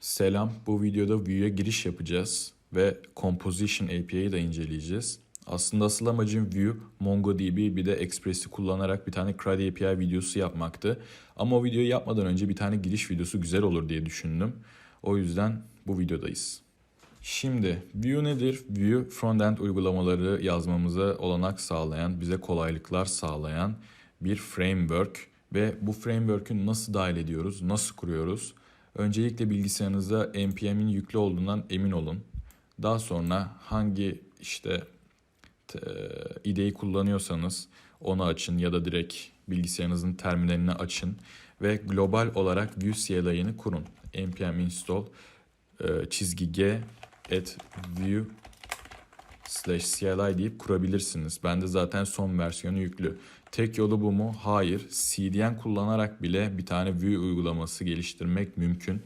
Selam, bu videoda Vue'ya giriş yapacağız ve Composition API'yi da inceleyeceğiz. Aslında asıl amacım Vue, MongoDB bir de Express'i kullanarak bir tane CRUD API videosu yapmaktı. Ama o videoyu yapmadan önce bir tane giriş videosu güzel olur diye düşündüm. O yüzden bu videodayız. Şimdi Vue nedir? Vue frontend uygulamaları yazmamıza olanak sağlayan, bize kolaylıklar sağlayan bir framework ve bu framework'ü nasıl dahil ediyoruz, nasıl kuruyoruz? Öncelikle bilgisayarınızda npm'in yüklü olduğundan emin olun. Daha sonra hangi işte te- ideyi kullanıyorsanız onu açın ya da direkt bilgisayarınızın terminalini açın ve global olarak Vue CLI'ni kurun. npm install e, çizgi g at vue slash CLI deyip kurabilirsiniz. Bende zaten son versiyonu yüklü. Tek yolu bu mu? Hayır. CDN kullanarak bile bir tane Vue uygulaması geliştirmek mümkün.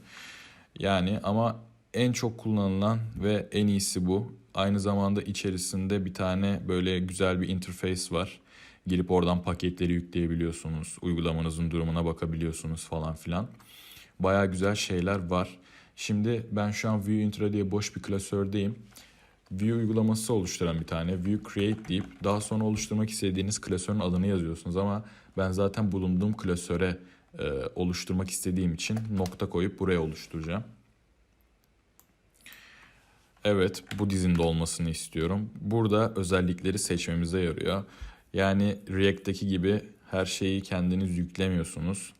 Yani ama en çok kullanılan ve en iyisi bu. Aynı zamanda içerisinde bir tane böyle güzel bir interface var. Girip oradan paketleri yükleyebiliyorsunuz. Uygulamanızın durumuna bakabiliyorsunuz falan filan. Baya güzel şeyler var. Şimdi ben şu an Vue Intro diye boş bir klasördeyim. Vue uygulaması oluşturan bir tane Vue Create deyip daha sonra oluşturmak istediğiniz klasörün adını yazıyorsunuz ama ben zaten bulunduğum klasöre e, oluşturmak istediğim için nokta koyup buraya oluşturacağım. Evet, bu dizinde olmasını istiyorum. Burada özellikleri seçmemize yarıyor. Yani React'teki gibi her şeyi kendiniz yüklemiyorsunuz.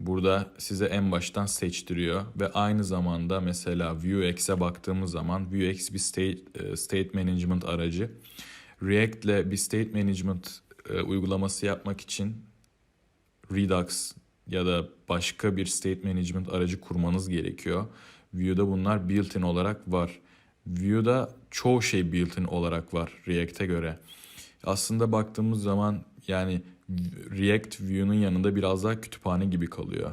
Burada size en baştan seçtiriyor ve aynı zamanda mesela Vuex'e baktığımız zaman Vuex bir state, e, state management aracı. React ile bir state management e, uygulaması yapmak için Redux ya da başka bir state management aracı kurmanız gerekiyor. Vue'da bunlar built-in olarak var. Vue'da çoğu şey built-in olarak var React'e göre. Aslında baktığımız zaman yani React Vue'nun yanında biraz daha kütüphane gibi kalıyor.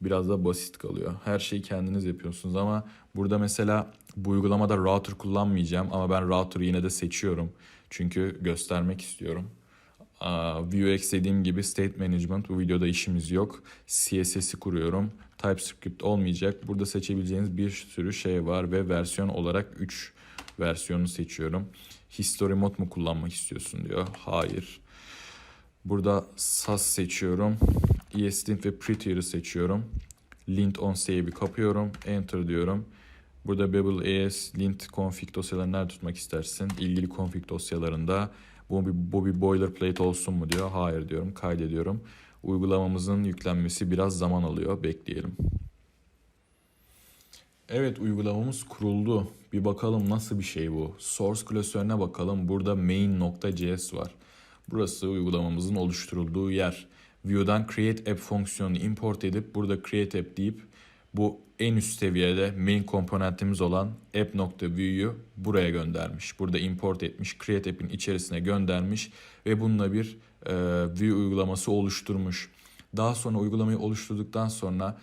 Biraz da basit kalıyor. Her şeyi kendiniz yapıyorsunuz ama burada mesela bu uygulamada router kullanmayacağım ama ben router'ı yine de seçiyorum. Çünkü göstermek istiyorum. Vuex dediğim gibi state management bu videoda işimiz yok. CSS'i kuruyorum. TypeScript olmayacak. Burada seçebileceğiniz bir sürü şey var ve versiyon olarak 3 versiyonu seçiyorum. History mode mu kullanmak istiyorsun diyor. Hayır. Burada SAS seçiyorum. ESLint ve Prettier'ı seçiyorum. Lint on save'i kapıyorum. Enter diyorum. Burada Babel AS lint config dosyalarını nerede tutmak istersin? İlgili config dosyalarında bu bir, bu bir boilerplate olsun mu diyor. Hayır diyorum. Kaydediyorum. Uygulamamızın yüklenmesi biraz zaman alıyor. Bekleyelim. Evet uygulamamız kuruldu. Bir bakalım nasıl bir şey bu. Source klasörüne bakalım. Burada main.js var. Burası uygulamamızın oluşturulduğu yer. Vue'dan create app fonksiyonunu import edip burada create app deyip bu en üst seviyede main komponentimiz olan app.vue'yu buraya göndermiş. Burada import etmiş, create app'in içerisine göndermiş ve bununla bir e, Vue uygulaması oluşturmuş. Daha sonra uygulamayı oluşturduktan sonra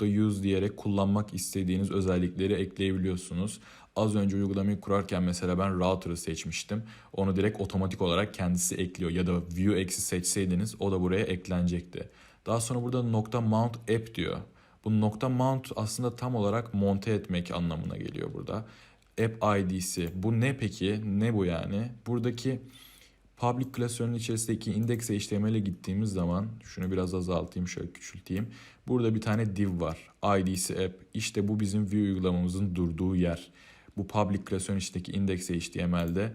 .use diyerek kullanmak istediğiniz özellikleri ekleyebiliyorsunuz. Az önce uygulamayı kurarken mesela ben router'ı seçmiştim. Onu direkt otomatik olarak kendisi ekliyor ya da Vuex'i seçseydiniz o da buraya eklenecekti. Daha sonra burada .mount app diyor. Bu nokta mount aslında tam olarak monte etmek anlamına geliyor burada. App ID'si. Bu ne peki? Ne bu yani? Buradaki public klasörünün içerisindeki index HTML'e gittiğimiz zaman şunu biraz azaltayım şöyle küçülteyim. Burada bir tane div var. ID'si app. İşte bu bizim Vue uygulamamızın durduğu yer. Bu public klasörün içindeki index HTML'de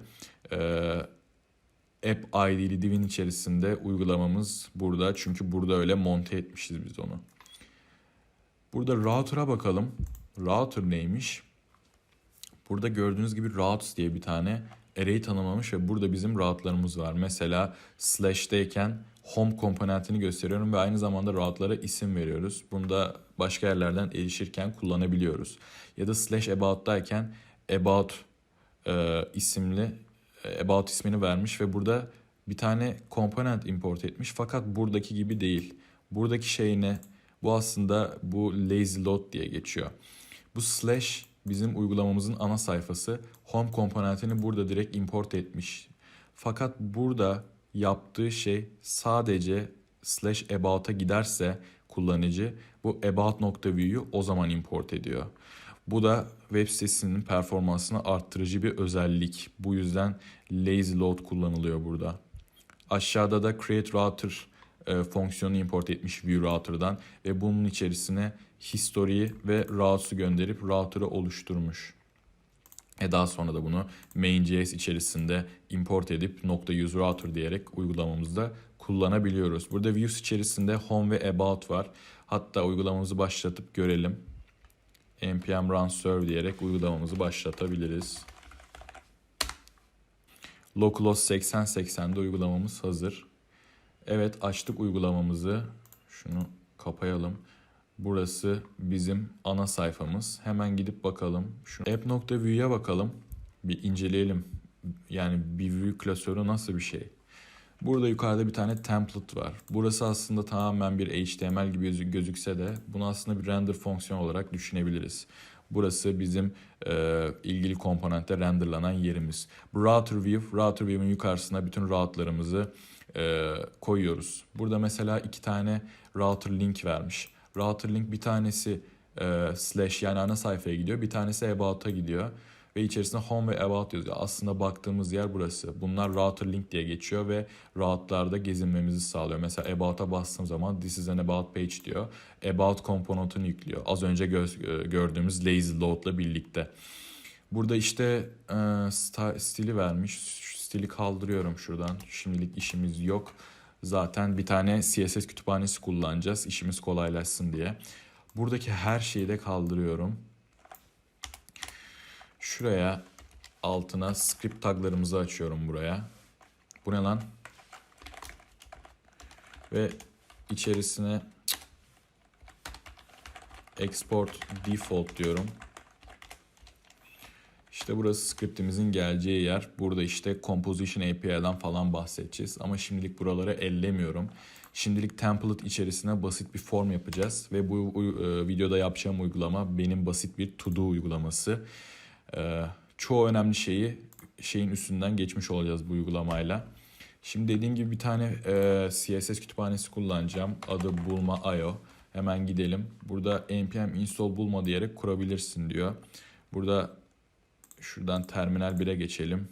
e, app ID'li divin içerisinde uygulamamız burada. Çünkü burada öyle monte etmişiz biz onu. Burada router'a bakalım. Router neymiş? Burada gördüğünüz gibi routes diye bir tane array tanımlamış ve burada bizim route'larımız var. Mesela slash'teyken home komponentini gösteriyorum ve aynı zamanda route'lara isim veriyoruz. Bunu da başka yerlerden erişirken kullanabiliyoruz. Ya da slash about'tayken about e, isimli e, about ismini vermiş ve burada bir tane komponent import etmiş fakat buradaki gibi değil. Buradaki şey ne? Bu aslında bu lazy load diye geçiyor. Bu slash bizim uygulamamızın ana sayfası. Home komponentini burada direkt import etmiş. Fakat burada yaptığı şey sadece slash about'a giderse kullanıcı bu about.view'yu o zaman import ediyor. Bu da web sitesinin performansını arttırıcı bir özellik. Bu yüzden lazy load kullanılıyor burada. Aşağıda da create router e, fonksiyonu import etmiş view router'dan ve bunun içerisine history'yi ve routes'u gönderip router'ı oluşturmuş. E daha sonra da bunu main.js içerisinde import edip .use router diyerek uygulamamızda kullanabiliyoruz. Burada views içerisinde home ve about var. Hatta uygulamamızı başlatıp görelim. Npm run serve diyerek uygulamamızı başlatabiliriz. Localhost 8080'de uygulamamız hazır. Evet açtık uygulamamızı. Şunu kapayalım. Burası bizim ana sayfamız. Hemen gidip bakalım. Şu app.view'ya bakalım. Bir inceleyelim. Yani bir view klasörü nasıl bir şey? Burada yukarıda bir tane template var. Burası aslında tamamen bir HTML gibi gözü- gözükse de bunu aslında bir render fonksiyonu olarak düşünebiliriz. Burası bizim e, ilgili komponentte renderlanan yerimiz. Bu router view, router view'un yukarısına bütün router'larımızı e, koyuyoruz. Burada mesela iki tane router link vermiş. Router link bir tanesi e, slash yani ana sayfaya gidiyor. Bir tanesi about'a gidiyor. Ve içerisinde home ve about yazıyor. Aslında baktığımız yer burası. Bunlar router link diye geçiyor ve route'larda gezinmemizi sağlıyor. Mesela about'a bastığım zaman this is an about page diyor. About komponentini yüklüyor. Az önce gö- gördüğümüz lazy load'la birlikte. Burada işte e, stili vermiş. Stili kaldırıyorum şuradan. Şimdilik işimiz yok. Zaten bir tane CSS kütüphanesi kullanacağız. işimiz kolaylaşsın diye. Buradaki her şeyi de kaldırıyorum. Şuraya altına script taglarımızı açıyorum buraya. Bu ne lan? Ve içerisine export default diyorum. İşte burası scriptimizin geleceği yer. Burada işte Composition API'den falan bahsedeceğiz. Ama şimdilik buraları ellemiyorum. Şimdilik template içerisine basit bir form yapacağız. Ve bu e, videoda yapacağım uygulama benim basit bir to do uygulaması. E, çoğu önemli şeyi şeyin üstünden geçmiş olacağız bu uygulamayla. Şimdi dediğim gibi bir tane e, CSS kütüphanesi kullanacağım. Adı Bulma.io. Hemen gidelim. Burada npm install bulma diyerek kurabilirsin diyor. Burada Şuradan terminal 1'e geçelim.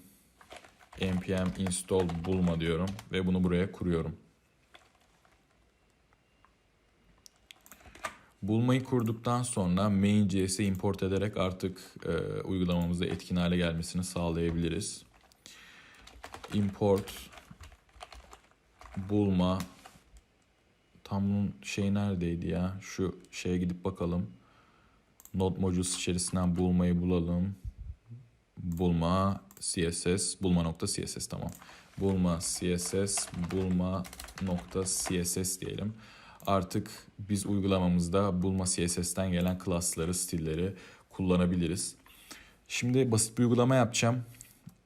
npm install bulma diyorum ve bunu buraya kuruyorum. Bulmayı kurduktan sonra main.js'e import ederek artık e, uygulamamızda etkin hale gelmesini sağlayabiliriz. Import bulma tam bunun şey neredeydi ya? Şu şeye gidip bakalım. Node modules içerisinden bulmayı bulalım bulma css bulma nokta css tamam bulma css bulma nokta css diyelim artık biz uygulamamızda bulma css'ten gelen klasları stilleri kullanabiliriz şimdi basit bir uygulama yapacağım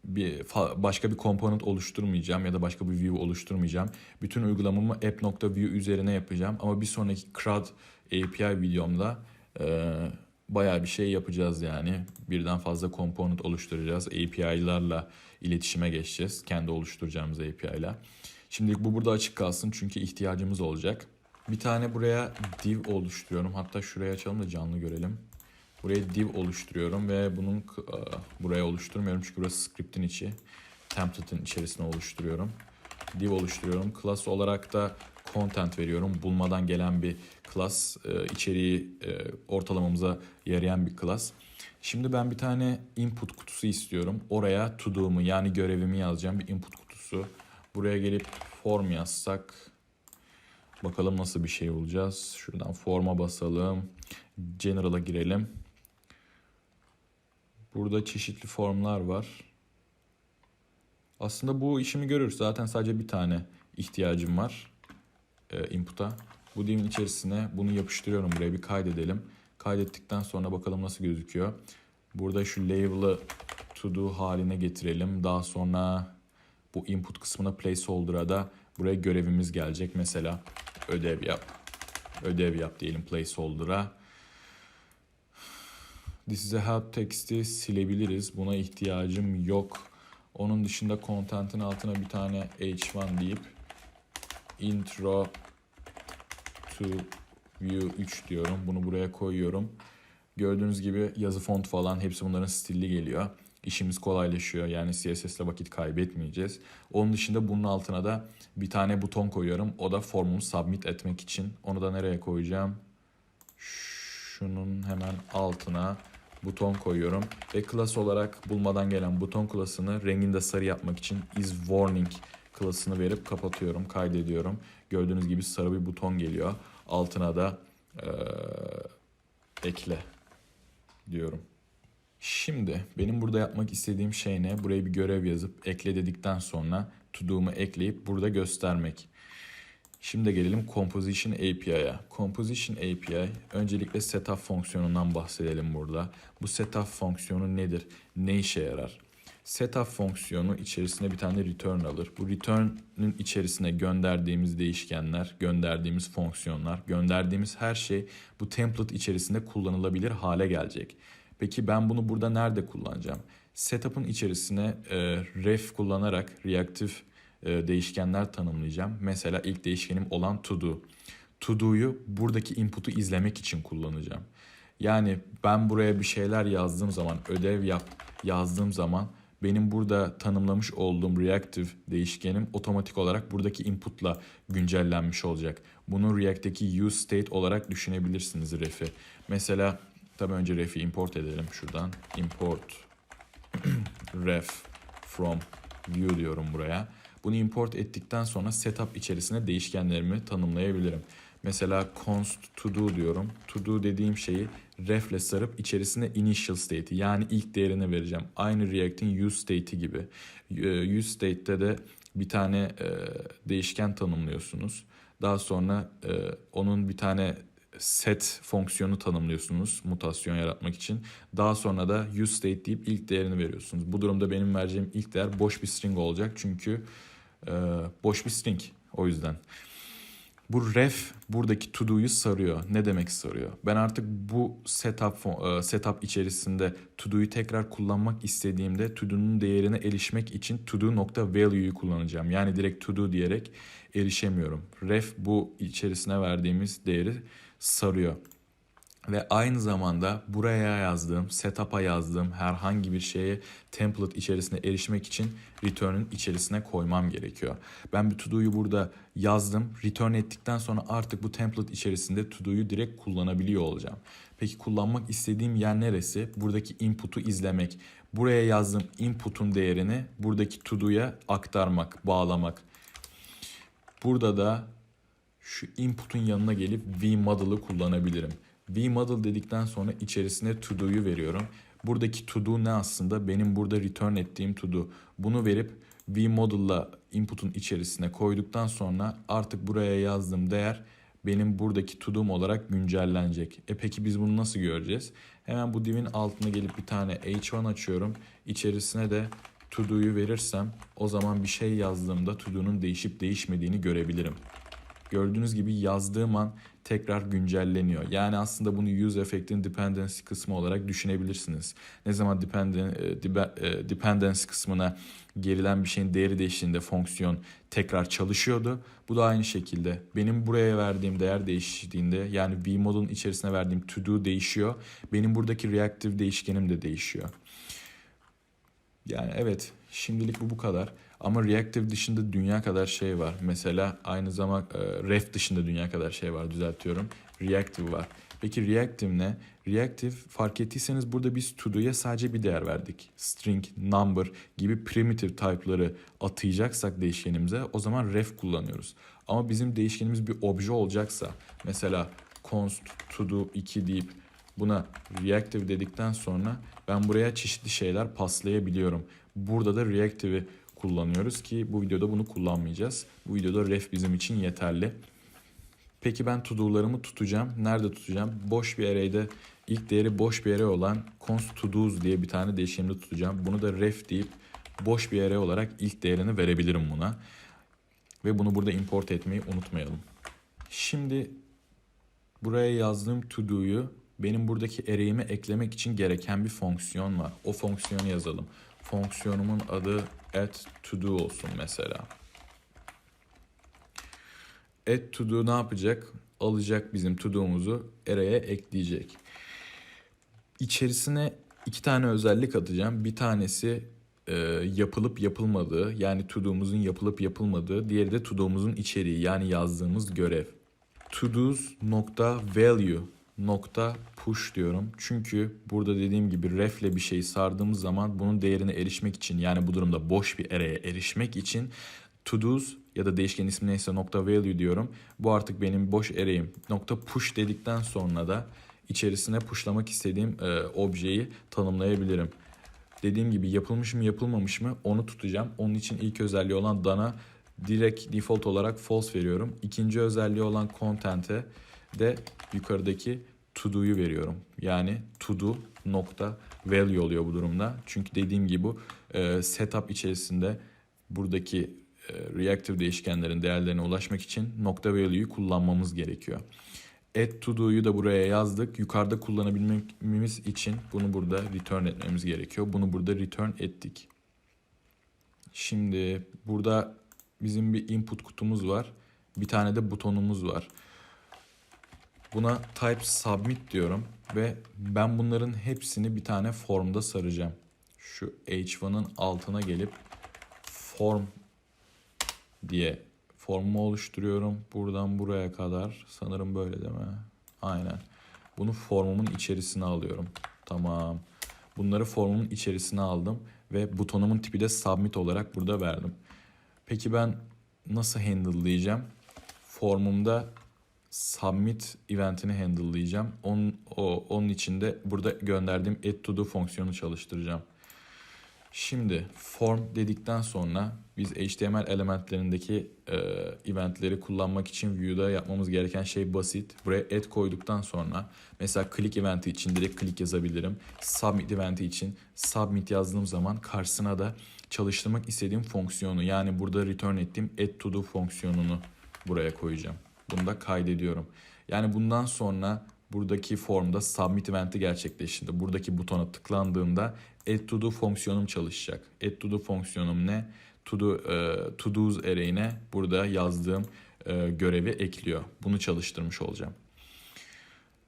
bir başka bir komponent oluşturmayacağım ya da başka bir view oluşturmayacağım. Bütün uygulamamı app.view üzerine yapacağım ama bir sonraki CRUD API videomda e, bayağı bir şey yapacağız yani. Birden fazla komponent oluşturacağız. API'larla iletişime geçeceğiz. Kendi oluşturacağımız API'la. Şimdilik bu burada açık kalsın çünkü ihtiyacımız olacak. Bir tane buraya div oluşturuyorum. Hatta şuraya açalım da canlı görelim. Buraya div oluşturuyorum ve bunun e, buraya oluşturmuyorum çünkü burası script'in içi. Template'in içerisine oluşturuyorum. Div oluşturuyorum. Class olarak da content veriyorum. Bulmadan gelen bir class. e, içeriği e, ortalamamıza yarayan bir class. Şimdi ben bir tane input kutusu istiyorum. Oraya to do'mu yani görevimi yazacağım bir input kutusu. Buraya gelip form yazsak bakalım nasıl bir şey olacağız. Şuradan forma basalım. General'a girelim. Burada çeşitli formlar var. Aslında bu işimi görür. Zaten sadece bir tane ihtiyacım var e, input'a. Bu divin içerisine bunu yapıştırıyorum. Buraya bir kaydedelim. Kaydettikten sonra bakalım nasıl gözüküyor. Burada şu label'ı to do haline getirelim. Daha sonra bu input kısmına placeholder'a da buraya görevimiz gelecek. Mesela ödev yap. Ödev yap diyelim placeholder'a. This is a help text'i silebiliriz. Buna ihtiyacım yok. Onun dışında content'in altına bir tane h1 deyip intro to view 3 diyorum. Bunu buraya koyuyorum. Gördüğünüz gibi yazı font falan hepsi bunların stilli geliyor. İşimiz kolaylaşıyor. Yani CSS ile vakit kaybetmeyeceğiz. Onun dışında bunun altına da bir tane buton koyuyorum. O da formumu submit etmek için. Onu da nereye koyacağım? Şunun hemen altına buton koyuyorum. Ve class olarak bulmadan gelen buton klasını renginde sarı yapmak için is warning klasını verip kapatıyorum, kaydediyorum. Gördüğünüz gibi sarı bir buton geliyor. Altına da eee, ekle diyorum. Şimdi benim burada yapmak istediğim şey ne? Buraya bir görev yazıp ekle dedikten sonra to do'mu ekleyip burada göstermek. Şimdi gelelim Composition API'ya. Composition API öncelikle setup fonksiyonundan bahsedelim burada. Bu setup fonksiyonu nedir? Ne işe yarar? Setup fonksiyonu içerisinde bir tane return alır. Bu return'ün içerisine gönderdiğimiz değişkenler, gönderdiğimiz fonksiyonlar, gönderdiğimiz her şey bu template içerisinde kullanılabilir hale gelecek. Peki ben bunu burada nerede kullanacağım? Setup'ın içerisine e, ref kullanarak reactive e, değişkenler tanımlayacağım. Mesela ilk değişkenim olan to do. To do'yu buradaki input'u izlemek için kullanacağım. Yani ben buraya bir şeyler yazdığım zaman, ödev yap yazdığım zaman benim burada tanımlamış olduğum reactive değişkenim otomatik olarak buradaki input'la güncellenmiş olacak. Bunu React'teki use state olarak düşünebilirsiniz ref'i. Mesela tabii önce ref'i import edelim şuradan. Import ref from view diyorum buraya. Bunu import ettikten sonra setup içerisine değişkenlerimi tanımlayabilirim. Mesela const to do diyorum. To do dediğim şeyi refle sarıp içerisine initial state'i yani ilk değerini vereceğim. Aynı React'in use state'i gibi. Ee, Use state'te de bir tane e, değişken tanımlıyorsunuz. Daha sonra e, onun bir tane set fonksiyonu tanımlıyorsunuz mutasyon yaratmak için. Daha sonra da use state deyip ilk değerini veriyorsunuz. Bu durumda benim vereceğim ilk değer boş bir string olacak çünkü e, boş bir string o yüzden. Bu ref buradaki to do'yu sarıyor. Ne demek sarıyor? Ben artık bu setup e, setup içerisinde to do'yu tekrar kullanmak istediğimde to do'nun değerine erişmek için to do nokta value'yu kullanacağım. Yani direkt to do diyerek erişemiyorum. Ref bu içerisine verdiğimiz değeri sarıyor. Ve aynı zamanda buraya yazdığım, setup'a yazdığım herhangi bir şeye template içerisine erişmek için return'ün içerisine koymam gerekiyor. Ben bir to-do'yu burada yazdım. Return ettikten sonra artık bu template içerisinde to-do'yu direkt kullanabiliyor olacağım. Peki kullanmak istediğim yer neresi? Buradaki input'u izlemek. Buraya yazdığım input'un değerini buradaki to-do'ya aktarmak, bağlamak. Burada da şu input'un yanına gelip vModel'ı kullanabilirim. vModel dedikten sonra içerisine to do'yu veriyorum. Buradaki to do ne aslında? Benim burada return ettiğim to do. Bunu verip vModel'la input'un içerisine koyduktan sonra artık buraya yazdığım değer benim buradaki to do'm olarak güncellenecek. E peki biz bunu nasıl göreceğiz? Hemen bu divin altına gelip bir tane h1 açıyorum. İçerisine de to do'yu verirsem o zaman bir şey yazdığımda to do'nun değişip değişmediğini görebilirim. Gördüğünüz gibi yazdığım an tekrar güncelleniyor. Yani aslında bunu use effect'in dependency kısmı olarak düşünebilirsiniz. Ne zaman dependen, e, e, dependency kısmına gerilen bir şeyin değeri değiştiğinde fonksiyon tekrar çalışıyordu. Bu da aynı şekilde. Benim buraya verdiğim değer değiştiğinde yani vModel'ın içerisine verdiğim to do değişiyor. Benim buradaki reactive değişkenim de değişiyor. Yani evet şimdilik bu bu kadar. Ama Reactive dışında dünya kadar şey var. Mesela aynı zaman e, Ref dışında dünya kadar şey var düzeltiyorum. Reactive var. Peki Reactive ne? Reactive fark ettiyseniz burada biz to'ya sadece bir değer verdik. String, number gibi primitive type'ları atayacaksak değişkenimize o zaman ref kullanıyoruz. Ama bizim değişkenimiz bir obje olacaksa mesela const to 2 deyip buna reactive dedikten sonra ben buraya çeşitli şeyler paslayabiliyorum. Burada da reactive'i kullanıyoruz ki bu videoda bunu kullanmayacağız. Bu videoda ref bizim için yeterli. Peki ben to do'larımı tutacağım. Nerede tutacağım? Boş bir array'de ilk değeri boş bir array olan const to do's diye bir tane değişkenimde tutacağım. Bunu da ref deyip boş bir array olarak ilk değerini verebilirim buna. Ve bunu burada import etmeyi unutmayalım. Şimdi buraya yazdığım to do'yu benim buradaki array'ime eklemek için gereken bir fonksiyon var. O fonksiyonu yazalım. Fonksiyonumun adı add to do olsun mesela. Add to do ne yapacak? alacak bizim to do'muzu array'e ekleyecek. İçerisine iki tane özellik atacağım. Bir tanesi e, yapılıp yapılmadığı yani to do'muzun yapılıp yapılmadığı. Diğeri de to do'muzun içeriği yani yazdığımız görev. To do's nokta value nokta push diyorum. Çünkü burada dediğim gibi refle bir şeyi sardığımız zaman bunun değerine erişmek için yani bu durumda boş bir array'e erişmek için to do's ya da değişken ismi neyse nokta value diyorum. Bu artık benim boş array'im. Nokta push dedikten sonra da içerisine pushlamak istediğim e, objeyi tanımlayabilirim. Dediğim gibi yapılmış mı yapılmamış mı onu tutacağım. Onun için ilk özelliği olan done'a direkt default olarak false veriyorum. İkinci özelliği olan content'e de yukarıdaki to do'yu veriyorum. Yani to do nokta value oluyor bu durumda. Çünkü dediğim gibi e, setup içerisinde buradaki e, reactive değişkenlerin değerlerine ulaşmak için nokta value'yu kullanmamız gerekiyor. Add to do'yu da buraya yazdık. Yukarıda kullanabilmemiz için bunu burada return etmemiz gerekiyor. Bunu burada return ettik. Şimdi burada bizim bir input kutumuz var. Bir tane de butonumuz var. Buna type submit diyorum ve ben bunların hepsini bir tane formda saracağım. Şu h1'ın altına gelip form diye formu oluşturuyorum. Buradan buraya kadar sanırım böyle değil mi? Aynen. Bunu formumun içerisine alıyorum. Tamam. Bunları formumun içerisine aldım ve butonumun tipi de submit olarak burada verdim. Peki ben nasıl handle'layacağım? Formumda submit eventini handle'layacağım. Onun, o, onun için de burada gönderdiğim add to do fonksiyonu çalıştıracağım. Şimdi form dedikten sonra biz HTML elementlerindeki e, eventleri kullanmak için view'da yapmamız gereken şey basit. Buraya add koyduktan sonra mesela click eventi için direkt click yazabilirim. Submit eventi için submit yazdığım zaman karşısına da çalıştırmak istediğim fonksiyonu yani burada return ettiğim add to do fonksiyonunu buraya koyacağım. Bunu da kaydediyorum. Yani bundan sonra buradaki formda submit eventi gerçekleştiğinde buradaki butona tıklandığında add to do fonksiyonum çalışacak. Add to do fonksiyonum ne? To do, e, to do's array'ine burada yazdığım e, görevi ekliyor. Bunu çalıştırmış olacağım.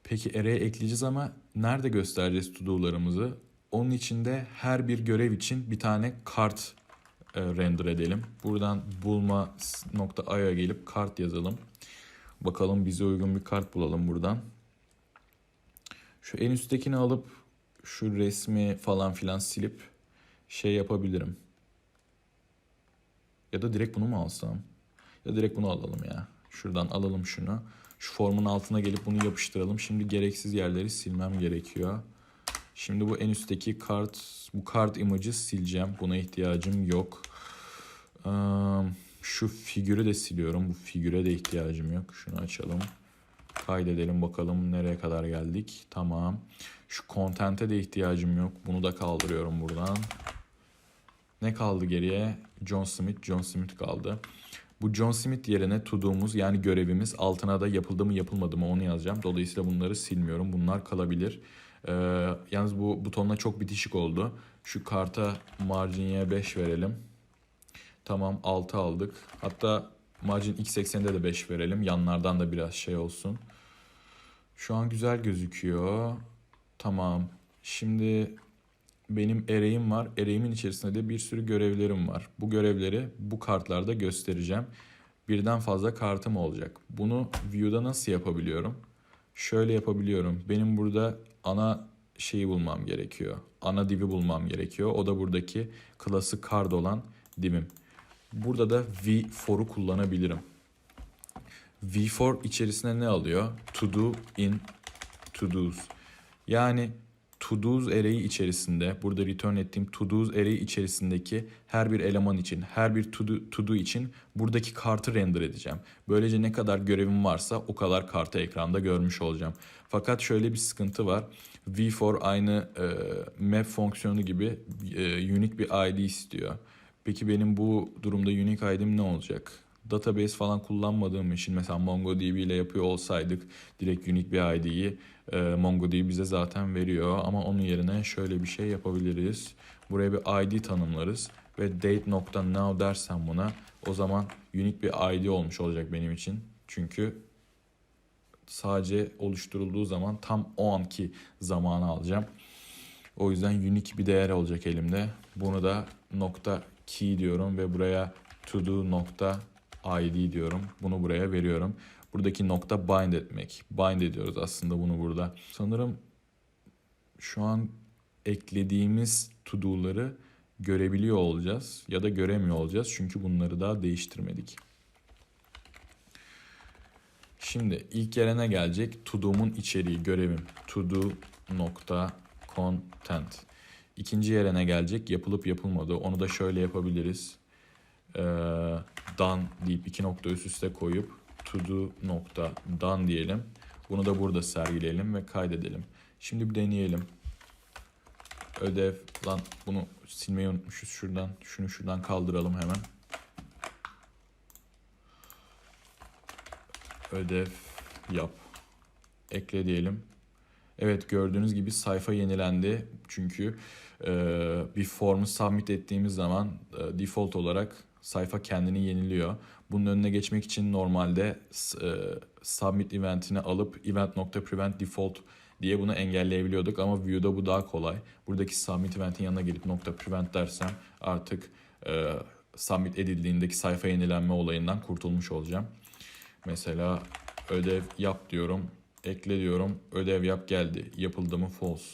Peki array'e ekleyeceğiz ama nerede göstereceğiz to do'larımızı? Onun için de her bir görev için bir tane kart e, render edelim. Buradan bulma.io'ya gelip kart yazalım. Bakalım bize uygun bir kart bulalım buradan. Şu en üsttekini alıp şu resmi falan filan silip şey yapabilirim. Ya da direkt bunu mu alsam? Ya direkt bunu alalım ya. Şuradan alalım şunu. Şu formun altına gelip bunu yapıştıralım. Şimdi gereksiz yerleri silmem gerekiyor. Şimdi bu en üstteki kart, bu kart image'ı sileceğim. Buna ihtiyacım yok. Şu figürü de siliyorum. Bu figüre de ihtiyacım yok. Şunu açalım. Kaydedelim bakalım nereye kadar geldik. Tamam. Şu content'e de ihtiyacım yok. Bunu da kaldırıyorum buradan. Ne kaldı geriye? John Smith, John Smith kaldı. Bu John Smith yerine todo'muz yani görevimiz altına da yapıldı mı yapılmadı mı onu yazacağım. Dolayısıyla bunları silmiyorum. Bunlar kalabilir. Ee, yalnız bu butonla çok bitişik oldu. Şu karta margin'e 5 verelim. Tamam 6 aldık. Hatta margin x80'de de 5 verelim. Yanlardan da biraz şey olsun. Şu an güzel gözüküyor. Tamam. Şimdi benim array'im var. Array'imin içerisinde de bir sürü görevlerim var. Bu görevleri bu kartlarda göstereceğim. Birden fazla kartım olacak. Bunu view'da nasıl yapabiliyorum? Şöyle yapabiliyorum. Benim burada ana şeyi bulmam gerekiyor. Ana div'i bulmam gerekiyor. O da buradaki klası card olan div'im. Burada da v4'u kullanabilirim. v4 içerisine ne alıyor? To do in to do's. Yani to do's array'i içerisinde burada return ettiğim to do's array içerisindeki her bir eleman için, her bir to do, to do için buradaki kartı render edeceğim. Böylece ne kadar görevim varsa o kadar kartı ekranda görmüş olacağım. Fakat şöyle bir sıkıntı var. V4 aynı e, map fonksiyonu gibi e, unique bir ID istiyor. Peki benim bu durumda unique ID'm ne olacak? Database falan kullanmadığım için mesela MongoDB ile yapıyor olsaydık direkt unique bir ID'yi e, MongoDB bize zaten veriyor. Ama onun yerine şöyle bir şey yapabiliriz. Buraya bir ID tanımlarız ve date.now dersem buna o zaman unique bir ID olmuş olacak benim için. Çünkü sadece oluşturulduğu zaman tam o anki zamanı alacağım. O yüzden unique bir değer olacak elimde. Bunu da nokta key diyorum ve buraya to do nokta id diyorum. Bunu buraya veriyorum. Buradaki nokta bind etmek. Bind ediyoruz aslında bunu burada. Sanırım şu an eklediğimiz to do'ları görebiliyor olacağız ya da göremiyor olacağız çünkü bunları daha değiştirmedik. Şimdi ilk yere ne gelecek? To do'mun içeriği, görevim. To do nokta content. İkinci yere ne gelecek? Yapılıp yapılmadı. Onu da şöyle yapabiliriz. Ee, done deyip iki nokta üst üste koyup to do nokta done diyelim. Bunu da burada sergileyelim ve kaydedelim. Şimdi bir deneyelim. Ödev lan bunu silmeyi unutmuşuz şuradan. Şunu şuradan kaldıralım hemen. Ödev yap. Ekle diyelim. Evet gördüğünüz gibi sayfa yenilendi. Çünkü e, bir formu submit ettiğimiz zaman e, default olarak sayfa kendini yeniliyor. Bunun önüne geçmek için normalde e, submit eventini alıp event.prevent default diye bunu engelleyebiliyorduk ama Vue'da bu daha kolay. Buradaki submit eventin yanına gelip nokta .prevent dersem artık e, submit edildiğindeki sayfa yenilenme olayından kurtulmuş olacağım. Mesela ödev yap diyorum, ekle diyorum, ödev yap geldi. Yapıldı mı false.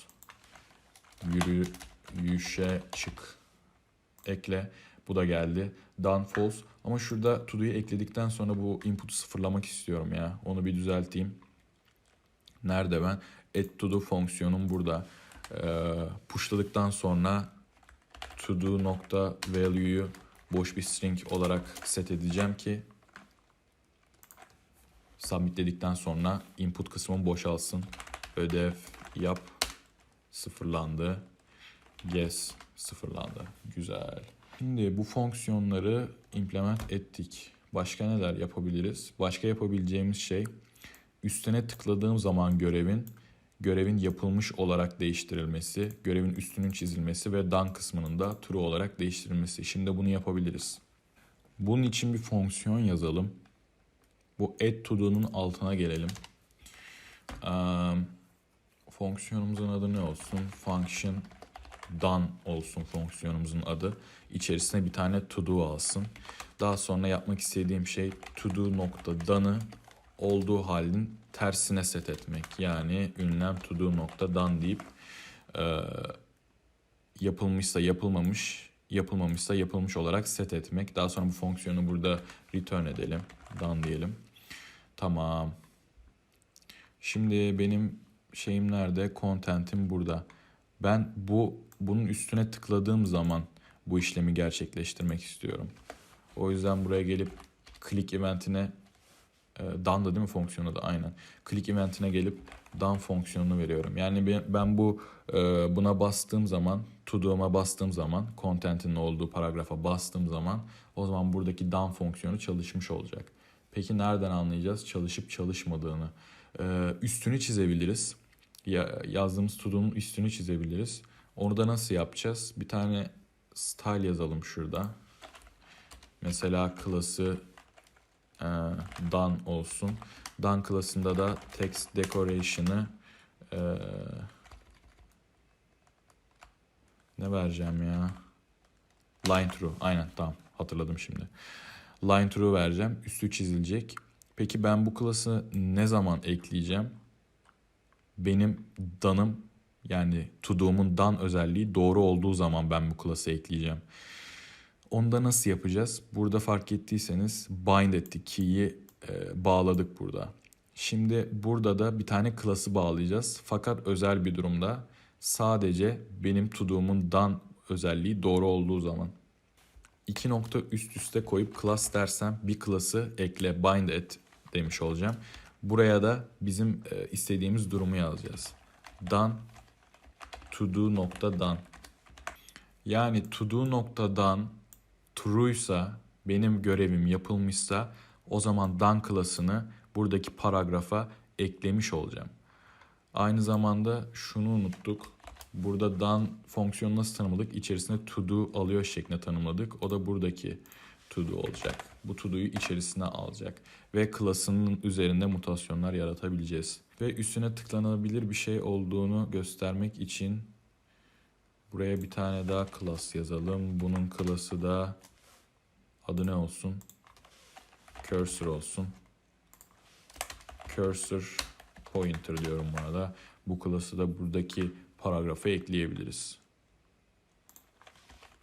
Yürüyüşe çık. Ekle. Bu da geldi. Done false. Ama şurada to do'yu ekledikten sonra bu input'u sıfırlamak istiyorum ya. Onu bir düzelteyim. Nerede ben? add to do fonksiyonum burada. Ee, pushladıktan sonra to do nokta value'yu boş bir string olarak set edeceğim ki submit dedikten sonra input kısmı boşalsın. Ödev yap sıfırlandı. Yes sıfırlandı. Güzel. Şimdi bu fonksiyonları implement ettik. Başka neler yapabiliriz? Başka yapabileceğimiz şey üstüne tıkladığım zaman görevin görevin yapılmış olarak değiştirilmesi, görevin üstünün çizilmesi ve done kısmının da true olarak değiştirilmesi. Şimdi bunu yapabiliriz. Bunun için bir fonksiyon yazalım. Bu add to do'nun altına gelelim. Um, fonksiyonumuzun adı ne olsun? Function done olsun fonksiyonumuzun adı. İçerisine bir tane to do alsın. Daha sonra yapmak istediğim şey to do nokta done'ı olduğu halin tersine set etmek. Yani ünlem to do nokta done deyip e, yapılmışsa yapılmamış, yapılmamışsa yapılmış olarak set etmek. Daha sonra bu fonksiyonu burada return edelim. Done diyelim. Tamam. Şimdi benim şeyim nerede? Content'im burada. Ben bu bunun üstüne tıkladığım zaman bu işlemi gerçekleştirmek istiyorum. O yüzden buraya gelip click eventine e, done da değil mi fonksiyonu da aynen. Click eventine gelip done fonksiyonunu veriyorum. Yani ben bu e, buna bastığım zaman, to do'ma bastığım zaman, content'in olduğu paragrafa bastığım zaman o zaman buradaki done fonksiyonu çalışmış olacak. Peki nereden anlayacağız çalışıp çalışmadığını? E, üstünü çizebiliriz. Ya, yazdığımız to do'nun üstünü çizebiliriz. Onu da nasıl yapacağız? Bir tane style yazalım şurada. Mesela klası e, done olsun. Done klasında da text decoration'ı e, ne vereceğim ya? Line through. Aynen tamam hatırladım şimdi. Line through vereceğim. Üstü çizilecek. Peki ben bu klası ne zaman ekleyeceğim? Benim danım yani to do'mun done özelliği doğru olduğu zaman ben bu klası ekleyeceğim. Onu da nasıl yapacağız? Burada fark ettiyseniz bind ettik. Key'i e, bağladık burada. Şimdi burada da bir tane klası bağlayacağız. Fakat özel bir durumda sadece benim todo'mun done özelliği doğru olduğu zaman. İki nokta üst üste koyup class dersem bir klası ekle bind et demiş olacağım. Buraya da bizim e, istediğimiz durumu yazacağız. Done to do nokta done. Yani to do nokta done true'ysa benim görevim yapılmışsa o zaman done klasını buradaki paragrafa eklemiş olacağım. Aynı zamanda şunu unuttuk. Burada done fonksiyonu nasıl tanımladık? İçerisinde to do alıyor şeklinde tanımladık. O da buradaki to do olacak. Bu to do'yu içerisine alacak. Ve class'ının üzerinde mutasyonlar yaratabileceğiz. Ve üstüne tıklanabilir bir şey olduğunu göstermek için buraya bir tane daha class yazalım. Bunun class'ı da adı ne olsun? Cursor olsun. Cursor pointer diyorum buna da. Bu class'ı da buradaki paragrafa ekleyebiliriz.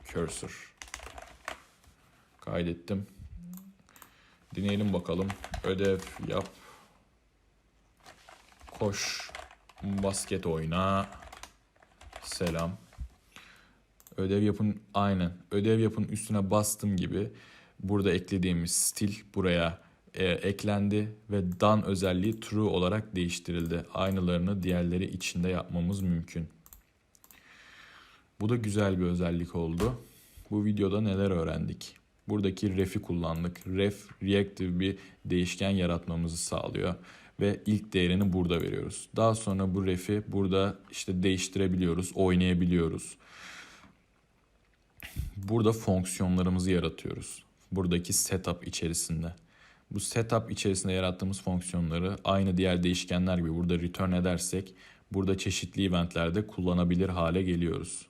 Cursor. Kaydettim. Dinleyelim bakalım. Ödev yap. Koş. Basket oyna. Selam. Ödev yapın aynen. Ödev yapın üstüne bastım gibi burada eklediğimiz stil buraya e, eklendi ve done özelliği true olarak değiştirildi. Aynılarını diğerleri içinde yapmamız mümkün. Bu da güzel bir özellik oldu. Bu videoda neler öğrendik? Buradaki ref'i kullandık. Ref reactive bir değişken yaratmamızı sağlıyor ve ilk değerini burada veriyoruz. Daha sonra bu ref'i burada işte değiştirebiliyoruz, oynayabiliyoruz. Burada fonksiyonlarımızı yaratıyoruz. Buradaki setup içerisinde. Bu setup içerisinde yarattığımız fonksiyonları aynı diğer değişkenler gibi burada return edersek burada çeşitli eventlerde kullanabilir hale geliyoruz.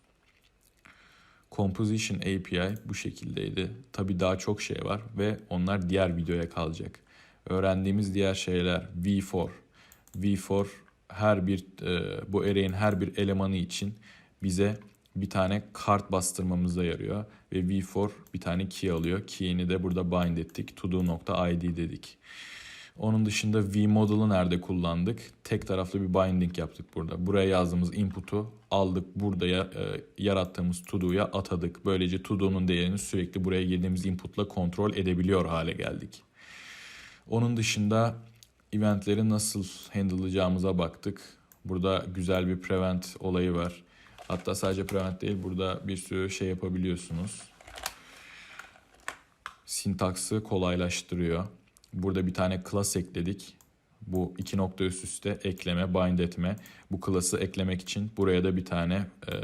Composition API bu şekildeydi. Tabi daha çok şey var ve onlar diğer videoya kalacak. Öğrendiğimiz diğer şeyler V4. V4 her bir e, bu array'in her bir elemanı için bize bir tane kart bastırmamıza yarıyor ve v4 bir tane key alıyor. Key'ini de burada bind ettik. todo.id dedik. Onun dışında vModel'ı nerede kullandık? Tek taraflı bir binding yaptık burada. Buraya yazdığımız input'u aldık. Burada ya, e, yarattığımız todo'ya atadık. Böylece todo'nun değerini sürekli buraya girdiğimiz input'la kontrol edebiliyor hale geldik. Onun dışında eventleri nasıl handle'layacağımıza baktık. Burada güzel bir prevent olayı var. Hatta sadece prevent değil burada bir sürü şey yapabiliyorsunuz. Sintaksı kolaylaştırıyor. Burada bir tane class ekledik. Bu iki nokta üst üste ekleme, bind etme. Bu class'ı eklemek için buraya da bir tane e,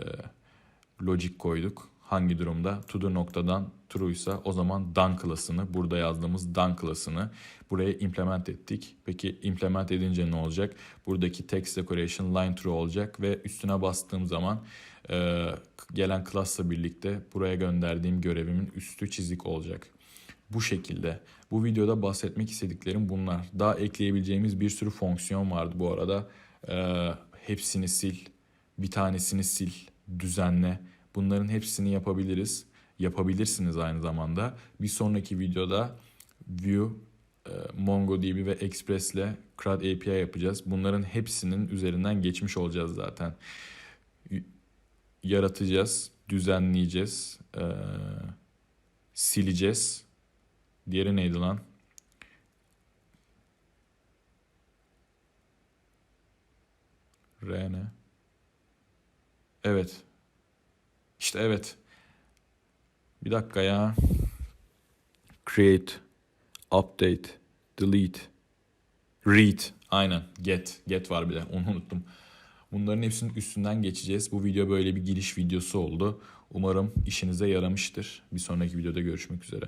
logic koyduk. Hangi durumda? To noktadan true ise o zaman done class'ını, burada yazdığımız done class'ını buraya implement ettik. Peki implement edince ne olacak? Buradaki text decoration line true olacak ve üstüne bastığım zaman e, gelen class'la birlikte buraya gönderdiğim görevimin üstü çizik olacak. Bu şekilde. Bu videoda bahsetmek istediklerim bunlar. Daha ekleyebileceğimiz bir sürü fonksiyon vardı bu arada. E, hepsini sil, bir tanesini sil, düzenle. Bunların hepsini yapabiliriz. Yapabilirsiniz aynı zamanda. Bir sonraki videoda Vue, e, MongoDB ve Express ile CRUD API yapacağız. Bunların hepsinin üzerinden geçmiş olacağız zaten. Yaratacağız, düzenleyeceğiz, e, sileceğiz. Diğeri neydi lan? R ne? Evet. İşte evet. Bir dakika ya. Create, update, delete, read. Aynen. Get. Get var bir de. Onu unuttum. Bunların hepsinin üstünden geçeceğiz. Bu video böyle bir giriş videosu oldu. Umarım işinize yaramıştır. Bir sonraki videoda görüşmek üzere.